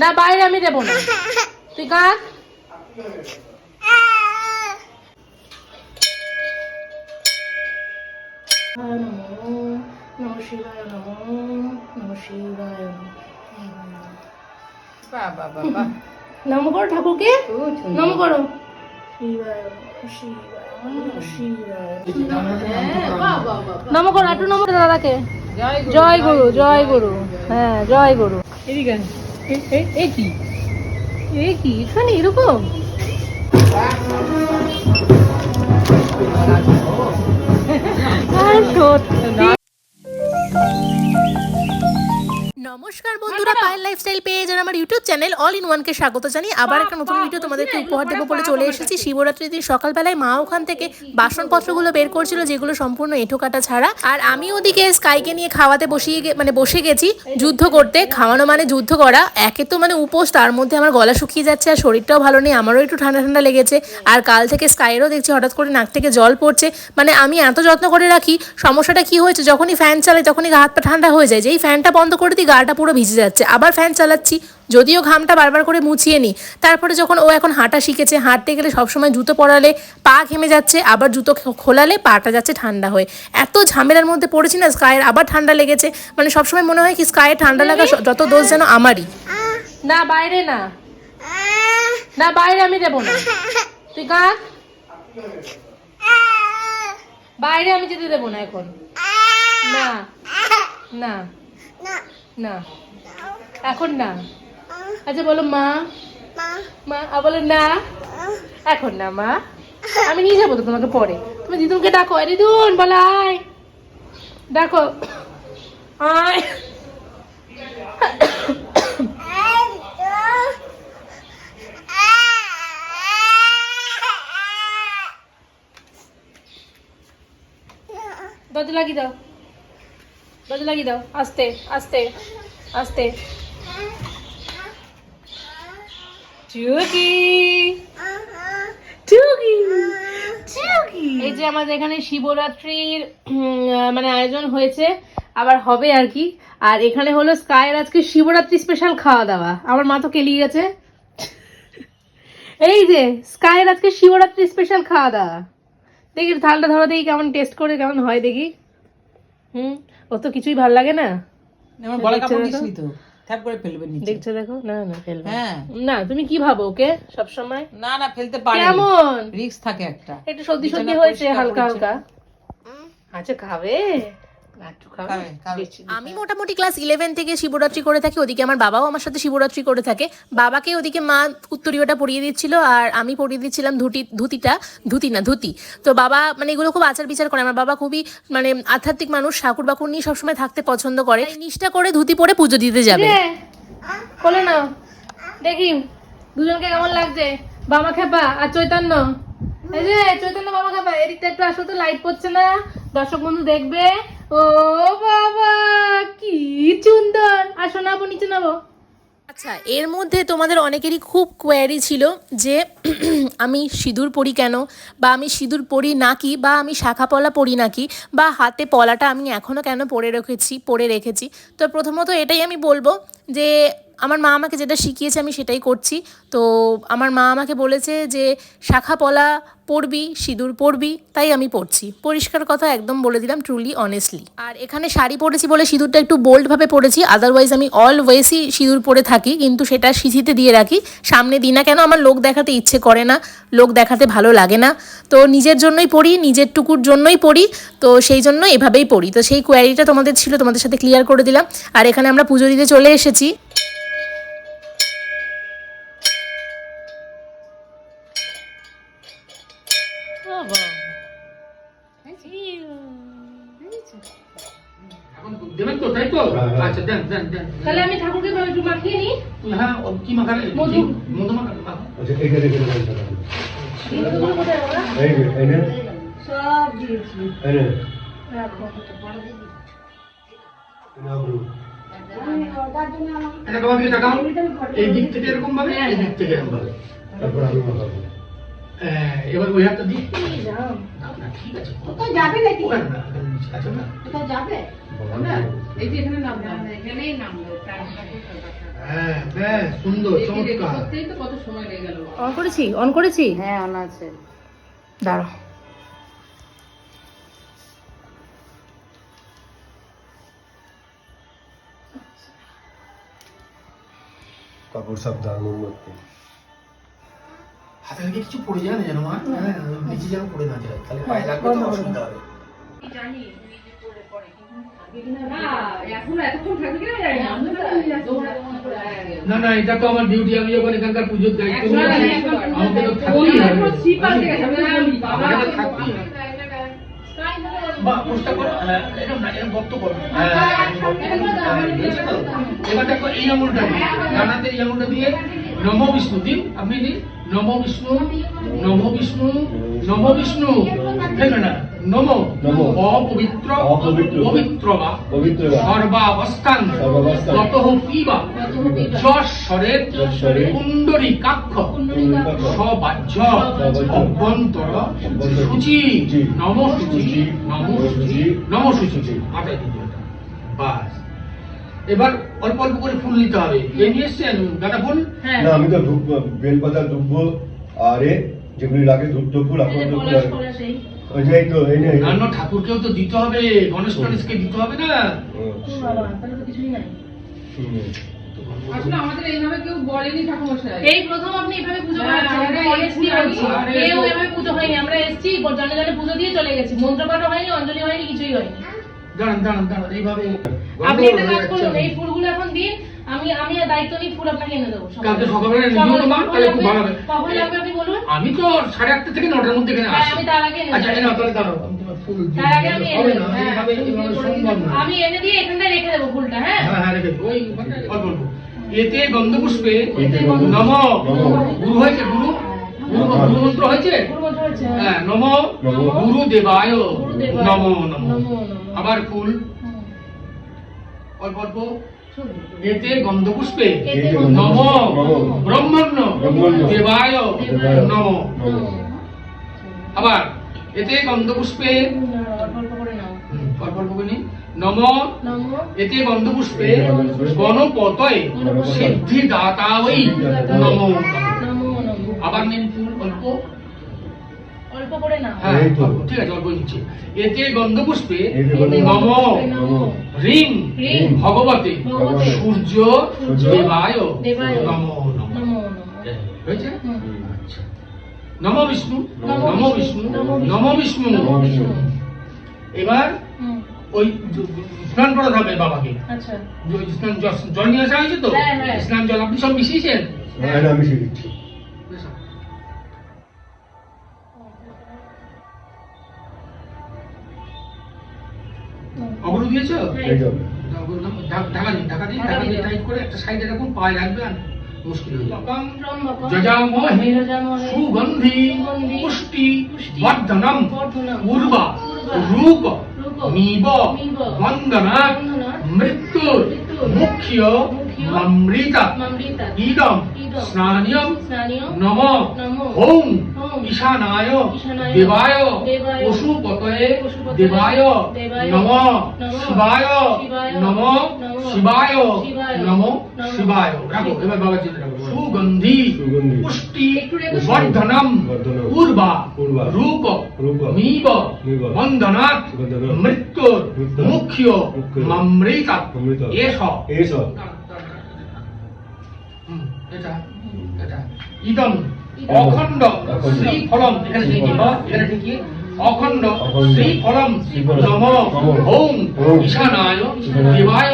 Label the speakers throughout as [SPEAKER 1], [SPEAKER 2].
[SPEAKER 1] না বাইরে আমি দেবো না। তুই কাক নম করো ঠাকুরকে। নম করো। নমঃ করো নম দাদাকে।
[SPEAKER 2] জয় গুরু,
[SPEAKER 1] জয় গুরু হ্যাঁ জয় গুরু।
[SPEAKER 2] এদিকে। এ- এ- এ কি?
[SPEAKER 1] এ কি? এখানে এরকম? আর সত্যি।
[SPEAKER 3] নমস্কার বন্ধুরা পায়েল লাইফস্টাইল পেজ আর আমার ইউটিউব চ্যানেল অল ইন ওয়ানকে স্বাগত জানাই আবার একটা নতুন ভিডিও তোমাদেরকে উপহার দেবো বলে চলে এসেছি। শিবরাত্রির দিন সকালবেলায় মা ওখান থেকে বাসনপত্রগুলো বের করছিল যেগুলো সম্পূর্ণ এঁঠো কাটা ছাড়া। আর আমি ওদিকে স্কাইকে নিয়ে খাওয়াতে বসিয়ে মানে বসে গেছি যুদ্ধ করতে। খাওয়ানো মানে যুদ্ধ করা। একে তো মানে উপোস তার মধ্যে আমার গলা শুকিয়ে যাচ্ছে আর শরীরটাও ভালো নেই আমারও একটু ঠান্ডা ঠান্ডা লেগেছে। আর কাল থেকে স্কাইয়েরও দেখছি হঠাৎ করে নাক থেকে জল পড়ছে। মানে আমি এত যত্ন করে রাখি সমস্যাটা কি হয়েছে? যখনই ফ্যান চালাই তখনই গা হাত পা ঠান্ডা হয়ে যায়। যেই ফ্যানটা বন্ধ করে দিই গাটা পুরো ভিজে যাচ্ছে। আবার ফ্যান চালাচ্ছি যদিও ঘামটা বারবার করে মুছিয়ে নিই। তারপরে যখন ও এখন হাঁটা শিখেছে হাঁটতে গেলে সবসময় জুতো পরালে পা ঘেমে যাচ্ছে আবার জুতো খোলালে পাটা যাচ্ছে ঠান্ডা হয়ে। এত ঝামেলার মধ্যে পড়েছি না স্কায়ের আবার ঠান্ডা লেগেছে। মানে সবসময় মনে হয় কি স্কায়ের ঠান্ডা লাগা যত দোষ যেন আমারই।
[SPEAKER 1] না বাইরে না। না বাইরে আমি দেবো না। তুই কাক বাইরে আমি যেতে দেবো না এখন। না। না। না। এখন না। আচ্ছা বলো মা। মা। আর বলো না। এখন না মা। আমি নিয়ে যাব তো তোমাকে পরে। তুমি দিদুনকে ডাকো। এ দিদুন বলো আয়। ডাকো। আয়। দরজা লাগিয়ে দাও। দরজা লাগিয়ে দাও আস্তে আস্তে আস্তে টুকি টুকি টুকি এই যে আমাদের এখানে শিবরাত্রির মানে আয়োজন হয়েছে, আবার হবে আর কি। আর এখানে হলো স্কাইয়ের আজকে শিবরাত্রি স্পেশাল খাওয়া দাওয়া আমার মা তো কেলিয়ে গেছে। এই যে, স্কাইয়ের আজকে শিবরাত্রি স্পেশাল খাওয়া দাওয়া দেখি, থালটা ধরো দেখি কেমন টেস্ট করে, কেমন হয় দেখি। হুম? ও তো কিছুই ভালো লাগে না?
[SPEAKER 2] আমার গলা কাপড় দিসনি তো। থাক করে ফেলবে নিচে।
[SPEAKER 1] দেখছ দেখো? না না ফেলবে
[SPEAKER 2] হ্যাঁ।
[SPEAKER 1] না তুমি কি ভাবো ওকে সব সময়
[SPEAKER 2] না না ফেলতে পারে
[SPEAKER 1] কেমন?
[SPEAKER 2] রিস্ক থাকে একটা।
[SPEAKER 1] একটু সর্দি সর্দি হয়েছে হালকা। হালকা। আচ্ছা খাবে?
[SPEAKER 3] আমি মোটামুটি ক্লাস ইলেভেন থেকে শিবরাত্রি করে থাকি ওদিকে আমার বাবাও আমার সাথে শিবরাত্রি করে থাকে। বাবাকে ওদিকে মা উত্তরীয়টা পরিয়ে দিচ্ছিল আর আমি পরিয়ে দিচ্ছিলাম ধুতি ধুতিটা ধুতি না ধুতি। তো বাবা মানে এগুলো খুব আচার বিচার করে আমার বাবা খুবই মানে আধ্যাত্মিক মানুষ ঠাকুর বাকুর নিয়ে সবসময় থাকতে পছন্দ করে। নিষ্ঠা করে ধুতি পরে পুজো দিতে যাবে।
[SPEAKER 1] বলে না দেখি দুজনকে কেমন লাগছে? বাবা খেপা আর চৈতন্য। এই যে চৈতন্য বাবা খেপা এদিকটা একটু আসো তো লাইট পড়ছে না। দর্শক বন্ধু দেখবে। ও বাবা, কি সুন্দর আসো না আপু নিচে নাবো।
[SPEAKER 3] আচ্ছা এর মধ্যে তোমাদের অনেকেরই খুব কোয়ারি ছিল যে, আমি সিঁদুর পরি কেন? বা আমি সিঁদুর পরি নাকি? বা আমি শাখা পলা পরি নাকি? বা হাতে পলাটা আমি এখনও কেন পরে রেখেছি পরে রেখেছি? তো প্রথমত এটাই আমি বলব যে, আমার মা আমাকে যেটা শিখিয়েছে আমি সেটাই করছি। তো আমার মা আমাকে বলেছে যে, শাখা পলা পরবি সিঁদুর পরবি তাই আমি পরছি পরিষ্কার কথা একদম বলে দিলাম ট্রুলি অনেস্টলি আর এখানে শাড়ি পরেছি বলে সিঁদুরটা একটু বোল্ডভাবে পরেছি আদারওয়াইজ আমি অলওয়েজই সিঁদুর পরে থাকি, কিন্তু সেটা সিঁথিতে দিয়ে রাখি। সামনে দিই না কেন আমার লোক দেখাতে ইচ্ছে করে না, লোক দেখাতে ভালো লাগে না। তো নিজের জন্যই পড়ি, নিজের টুকুর জন্যই পড়ি, তো সেই জন্য এভাবেই পড়ি। তো সেই কোয়ারিটা তোমাদের ছিল, তোমাদের সাথে ক্লিয়ার করে দিলাম। আর এখানে আমরা পুজো দিতে চলে এসেছি।
[SPEAKER 4] দেবেন তো তাই তো? আচ্ছা দেন দেন দেন।
[SPEAKER 1] তাহলে আমি ঠাকুরকে একটু মাখিয়ে নিই।
[SPEAKER 4] হ্যাঁ ও কি মাখালে?
[SPEAKER 1] মধু।
[SPEAKER 4] মধু মাখালে
[SPEAKER 5] আচ্ছা এই যে
[SPEAKER 1] সব দিয়েছি।
[SPEAKER 5] এনে
[SPEAKER 1] রাখো
[SPEAKER 4] এটা বাবা দিয়ে এই দিক থেকে এরকম ভাবে এই দিক থেকে এরকম ভাবে?
[SPEAKER 5] তারপর আমি মাখাবো।
[SPEAKER 4] হ্যাঁ, এবার ওই হাতটা না, ঠিক আছে।
[SPEAKER 6] কোথাও যাবে নাকি?
[SPEAKER 4] না,
[SPEAKER 6] কোথাও
[SPEAKER 1] এই যে এখানে এখানেই
[SPEAKER 4] হ্যাঁ হ্যাঁ
[SPEAKER 1] অন করেছি অন করেছি?
[SPEAKER 2] হ্যাঁ অন আছে।
[SPEAKER 1] দাঁড়াও।
[SPEAKER 5] কাপড় সাবধান মোমবাতি
[SPEAKER 4] হাতে থেকে কিছু পড়ে যায় না যেন মা? হ্যাঁ নিচে যেন পড়ে না যায় তাহলে পায়ে লাগবে তো অসুবিধা হবে। না না। এটা তো আমার ডিউটি আমি যখন এখানকার পুজোর দায়িত্ব আমাকে তো থাকতেই হবে। তো থাকতেই হবে। বা পোস্টটা করো এরকম না এরকম বক্ত করো। এরকম বক্ত করো। বুঝেছ তো? এবার দেখো এই আঙুলটা দিয়ে ডানাতে এই আঙুলটা দিয়ে নম বিষ্ণু দিন আপনি দিন। নম বিষ্ণু নম বিষ্ণু নম বিষ্ণু। দেখবে না নম। অপবিত্র। পবিত্র বা। সর্বাবস্থান।
[SPEAKER 5] সর্বাবস্থান।
[SPEAKER 4] ততঃ পিবা যশ্বরের কুণ্ডরী কাক্ষ। সবাহ্য অভ্যন্তর সূচি। নম সূচি নম সূচি। নম সূচি। বাস। এবার অল্প অল্প করে ফুল নিতে হবে। এ নিয়ে এসছেন গাঁদা ফুল
[SPEAKER 1] হ্যাঁ।
[SPEAKER 5] না আমি তো ধূপ বেলপাতা আর এ যেগুলি লাগে ধূপ তো ফুল এখন তো ফুল লাগে। ওই যে এই তো এই নে
[SPEAKER 4] ঠাকুরকেও তো দিতে হবে গণেশ টনেশকে দিতে হবে না?
[SPEAKER 5] হুম,
[SPEAKER 1] তাহলে তো কিছুই নাই।
[SPEAKER 6] আসলে আমাদের এইভাবে কেউ বলেনি
[SPEAKER 1] এই প্রথম আপনি এভাবে পুজো
[SPEAKER 6] হ্যাঁ, আরে
[SPEAKER 1] কেউ এভাবে পুজো হয়নি আমরা এসেছি জানে জানে পুজো দিয়ে চলে গেছি। মন্ত্রপাঠও হয়নি অঞ্জলি হয়নি কিছুই হয়নি।
[SPEAKER 4] দাঁড়ান দাঁড়ান দাঁড়ান এইভাবে
[SPEAKER 1] আপনি একটা কাজ করুন এই ফুলগুলো এখন দিন আমি আমি দায়িত্ব নিয়ে ফুল আপনাকে এনে দেবো
[SPEAKER 4] কালকে সকালবেলা নিয়ে
[SPEAKER 1] সকালে
[SPEAKER 4] মা, তাহলে খুব ভালো হবে।
[SPEAKER 1] কখন লাগবে আপনি বলুন?
[SPEAKER 4] আমি তো সাড়ে আটটা থেকে নটার মধ্যে এখানে
[SPEAKER 1] হ্যাঁ,
[SPEAKER 4] আসি।
[SPEAKER 1] আমি তার আগে এনে
[SPEAKER 4] আচ্ছা এনে তাহলে দাঁড়াও ফুল দিয়ে
[SPEAKER 1] তার আগে আমি এনে
[SPEAKER 4] না
[SPEAKER 1] দেবো, হ্যাঁ। আমি এনে দিয়ে এখানটায় রেখে দেবো ফুলটা হ্যাঁ?
[SPEAKER 4] হ্যাঁ হ্যাঁ রেখে ওই অল্প অল্প। এতে গন্ধপুষ্পে নম। গুরু হয়েছে গুরু? গুরু মন্ত্র হয়েছে?
[SPEAKER 1] গুরু মন্ত্র হচ্ছে
[SPEAKER 4] হ্যাঁ। নম
[SPEAKER 5] নম।
[SPEAKER 4] গুরু দেবায়। নমো নমো। আবার ফুল অল্প অল্প এতে গন্ধপুষ্পে
[SPEAKER 1] এতে
[SPEAKER 5] নম।
[SPEAKER 4] ব্রহ্মণ্য। দেবায়। নম। আবার এতে গন্ধপুষ্পে
[SPEAKER 1] অল্প অল্প করে নাও
[SPEAKER 4] হুম, অল্প অল্প করে নিই। নম এতে গন্ধপুষ্পে গণপতয়ে
[SPEAKER 5] গণপতয়ে
[SPEAKER 4] সিদ্ধিদাতা ওই নমো আবার নিন ফুল অল্প
[SPEAKER 1] অল্প করে
[SPEAKER 4] হ্যাঁ
[SPEAKER 5] এই তো।
[SPEAKER 4] অল্প, ঠিক আছে অল্প নিচ্ছি। এতে গন্ধপুষ্পে নম রিং
[SPEAKER 1] রিং
[SPEAKER 4] ভগবতে
[SPEAKER 1] ভগবতে।
[SPEAKER 4] সূর্য
[SPEAKER 1] সূর্য
[SPEAKER 4] দেবায়
[SPEAKER 1] দেবায়।
[SPEAKER 4] নম নম।
[SPEAKER 1] নমো নমো।
[SPEAKER 4] হয়েছে? আচ্ছা। নম বিষ্ণু
[SPEAKER 1] নমো বিষ্ণু, নম
[SPEAKER 4] বিষ্ণু। এবার ওই স্নান করাতে হবে বাবাকে।
[SPEAKER 1] আচ্ছা।
[SPEAKER 4] স্নান জল- নিয়ে আসা হয়েছে তো?
[SPEAKER 1] হ্যাঁ, হ্যাঁ।
[SPEAKER 4] স্নান জল আপনি সব মিশিয়েছেন?
[SPEAKER 5] হ্যাঁ না, আমি
[SPEAKER 4] ঢা- ঢাকা দিন ঢাকা দিন
[SPEAKER 1] ঢাকা
[SPEAKER 4] ঢাকা দিয়ে টাইট করে একটা সাইডে রাখুন পায়ে রাখবে মুশকিল যাবে।
[SPEAKER 1] ত্রম্বকম
[SPEAKER 4] যজামহে
[SPEAKER 1] যজামহে
[SPEAKER 4] সুগন্ধি পুষ্টি বর্ধনম উর্বা রূপ নিব মুখ্য ইদম
[SPEAKER 1] ইদম।
[SPEAKER 4] স্নানিয়ম
[SPEAKER 1] স্নানীয়
[SPEAKER 4] নম।
[SPEAKER 1] নম।
[SPEAKER 4] ওম
[SPEAKER 1] ওম
[SPEAKER 4] ঈশানায়। দেবায়। পশুপতয়ে। দেবায়। নম।
[SPEAKER 1] নম।
[SPEAKER 4] শিবায়। নম। শিবায়। নম। শিবায়। রাখো। এবার বাবা চিন্তা রাখো সুগন্ধি। পুষ্টি। বর্ধনম। উর্বা। রূপ।
[SPEAKER 5] রূপ।
[SPEAKER 4] মিব। বন্দনাৎ। মৃত্যুর। মুখ্য। মমৃতা এস হুম, এটা এটা ইদম। অখণ্ড। শ্রী ফলম এখানে
[SPEAKER 5] ফলম।
[SPEAKER 4] বা এখানে ঠিকই অখণ্ড। শ্রী ফলম নম। ওম। ঈশানায় দেবায়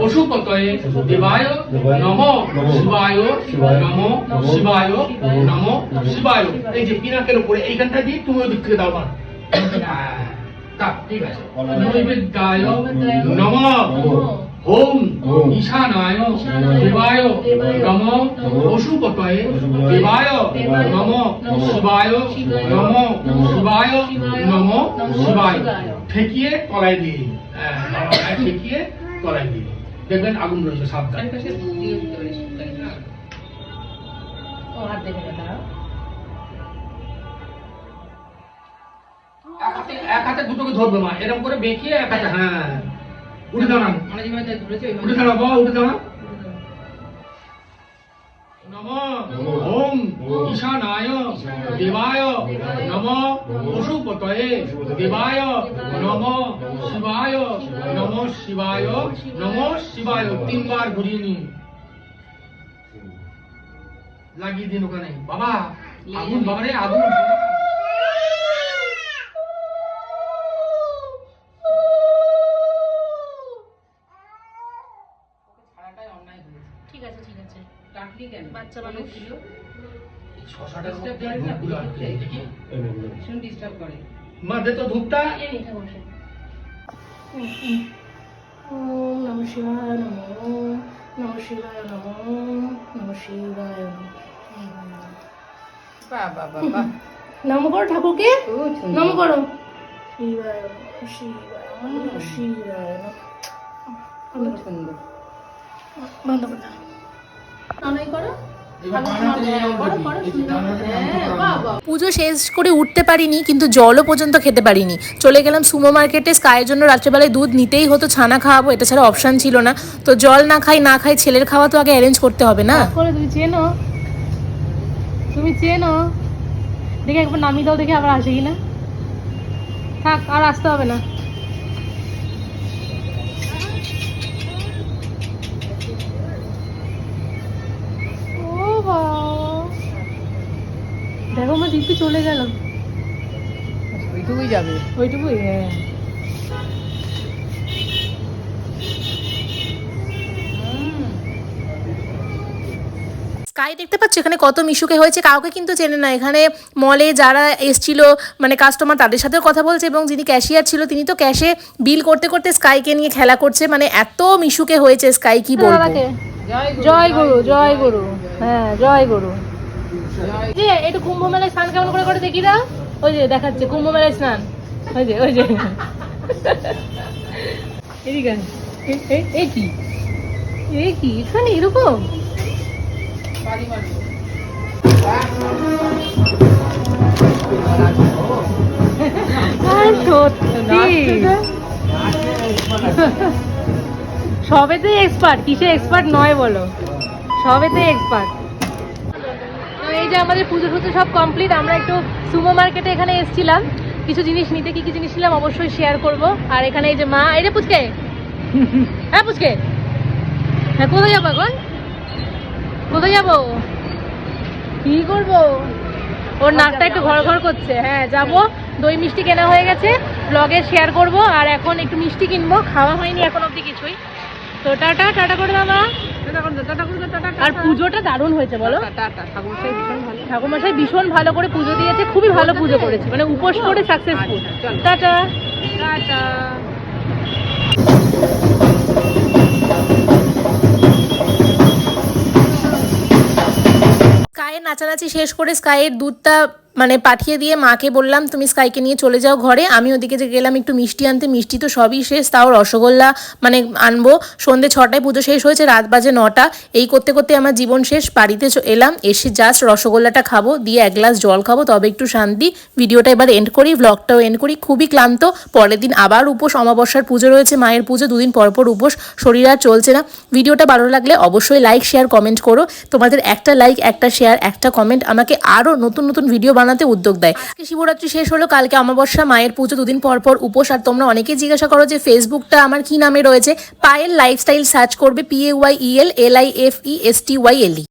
[SPEAKER 4] পশুপতয়ে দেবায় নম। শিবায় নম। শিবায় নম। শিবায়। এই যে পিনাকের উপরে এইখানটা দিয়ে তুমি ওই দিক থেকে দাও না ঠিক আছে নৈবেদ্যায় নম ওম ঈশানায় দেবায় নম পশুপতয়ে দেবায় নম শিবায় নম শিবায় নম শিবায়। ঠেকিয়ে তলায় দিয়ে। হ্যাঁ, ঠেকিয়ে তলায় দিয়ে দেখবেন আগুন রয়েছে সাবধান এক হাতে দুটোকে ধরবে মা। এরকম করে বেঁকিয়ে এক হাতে হ্যাঁ। উঠে দাঁড়ান। উঠে দাঁড়াও, বাবা, উঠে দাঁড়াও ওম, ঈশানায়, দেবায়, নমঃ, পশুপতয়ে, দেবায়, নমঃ, শিবায় নমঃ শিবায় নমঃ, শিবায়, তিনবার লাগিয়ে দিন ওখানে। বাবা, আগুন বাবা রে আগুন
[SPEAKER 1] ঠিক আছে ঠিক
[SPEAKER 6] ডাকলি কেন?
[SPEAKER 1] বাচ্চা মানুষ। ছিল।
[SPEAKER 6] ভীষণ ডিস্টার্ব করে।
[SPEAKER 4] মা দে তো ধূপটা।
[SPEAKER 1] ঠাকুর মশাই। হুম, হুম। নম শিবায় নম নম শিবায় নম নম শিবায় নম।
[SPEAKER 6] বাহ বাহ বাহ বাহ
[SPEAKER 1] নম করো ঠাকুরকে। নম করো। শিবায় শিবায় নম শিবায় বন্ধ করে।
[SPEAKER 3] পুজো শেষ করে উঠতে পারিনি কিন্তু জলও পর্যন্ত খেতে পারিনি। চলে গেলাম সুমো মার্কেটে স্কাইয়ের জন্য রাত্রেবেলায় দুধ নিতেই হতো ছানা খাওয়াবো এটা ছাড়া অপশান ছিল না। তো জল না খাই না খাই ছেলের খাওয়া তো আগে অ্যারেঞ্জ করতে হবে না?
[SPEAKER 1] তুমি চেনো তুমি চেনো দেখে একবার নামিয়ে দাও দেখে আবার আসে কিনা। থাক আর আসতে হবে না। দেখো আমার দিব্যি চলে গেল।
[SPEAKER 6] ওইটুকুই যাবে।
[SPEAKER 1] ওইটুকুই হ্যাঁ।
[SPEAKER 3] স্কাই দেখতে পাচ্ছ? এখানে কত মিশুকে হয়েছে কাউকে কিন্তু চেনে না। এখানে মলে যারা এসছিল মানে কাস্টমার তাদের সাথেও কথা বলছে এবং যিনি ক্যাশিয়ার ছিল তিনি তো ক্যাশে বিল করতে করতে স্কাইকে নিয়ে খেলা করছে। মানে এত মিশুকে হয়েছে স্কাই কি বলব?
[SPEAKER 6] জয় গুরু,
[SPEAKER 1] জয় গুরু। জয় গুরু। হ্যাঁ জয় গুরু। যে, একটু কুম্ভ মেলায় স্নান কেমন করে করে দেখি দাও ওই যে, দেখাচ্ছে কুম্ভ মেলায় স্নান। ওই যে ওই যে। এদিকে কি? এ কি? এখানে এরকম? সবেতে এক্সপার্ট কিসে এক্সপার্ট নয় বলো? সবেতে এক্সপার্ট এই যে আমাদের পুজো টুজো সব কমপ্লিট আমরা একটু সুমো মার্কেটে এখানে এসেছিলাম। কিছু জিনিস নিতে কি কি জিনিস নিলাম অবশ্যই শেয়ার করব। আর এখানে এই যে মা এই যে পুচকে। হ্যাঁ পুচকে? হ্যাঁ কোথায় যাব এখন? কোথায় যাব? কি করব? ওর নাকটা একটু ঘর ঘর করছে। হ্যাঁ যাব। দই মিষ্টি কেনা হয়ে গেছে। ব্লগে শেয়ার করব। আর এখন একটু মিষ্টি কিনবো। খাওয়া হয়নি এখন অবধি কিছুই। তো টাটা টাটা করে দাও আর পুজোটা দারুণ হয়েছে বলো।
[SPEAKER 6] ঠাকুরমশাই ভীষণ ভালো।
[SPEAKER 1] ঠাকুরমশাই ভীষণ ভালো করে পুজো দিয়েছে খুবই ভালো পুজো করেছে মানে উপোস করে সাকসেসফুল
[SPEAKER 6] আচ্ছা,
[SPEAKER 1] টাটা
[SPEAKER 6] টাটা।
[SPEAKER 3] নাচানাচি শেষ করে স্কাইয়ের দুধটা মানে পাঠিয়ে দিয়ে মাকে বললাম, তুমি স্কাইকে নিয়ে চলে যাও ঘরে। আমি ওদিকে যে গেলাম একটু মিষ্টি আনতে, মিষ্টি তো সবই শেষ। তাও রসগোল্লা মানে আনব। সন্ধে ছটায় পুজো শেষ হয়েছে, রাত বাজে নটা। এই করতে করতে আমার জীবন শেষ। বাড়িতে এলাম, এসে জাস্ট রসগোল্লাটা খাব, দিয়ে এক গ্লাস জল খাব, তবে একটু শান্তি। ভিডিওটা এবার এন্ড করি ব্লগটাও এন্ড করি। খুবই ক্লান্ত। পরের দিন আবার উপোস। অমাবস্যার পুজো রয়েছে, মায়ের পুজো, দুদিন পর পর উপোস। শরীর আর চলছে না। ভিডিওটা ভালো লাগলে অবশ্যই লাইক শেয়ার কমেন্ট করো। তোমাদের একটা লাইক একটা শেয়ার একটা কমেন্ট আমাকে আরও নতুন নতুন ভিডিও বানাতে উদ্যোগ দেয়। আজকে শিবরাত্রি শেষ হলো, কালকে অমাবস্যা, মায়ের পুজো দুদিন পর পর উপোস। আর তোমরা অনেকেই জিজ্ঞাসা করো যে, ফেসবুকটা আমার কি নামে রয়েছে? পায়েল লাইফস্টাইল সার্চ করবে P A Y L L I F E S T Y L E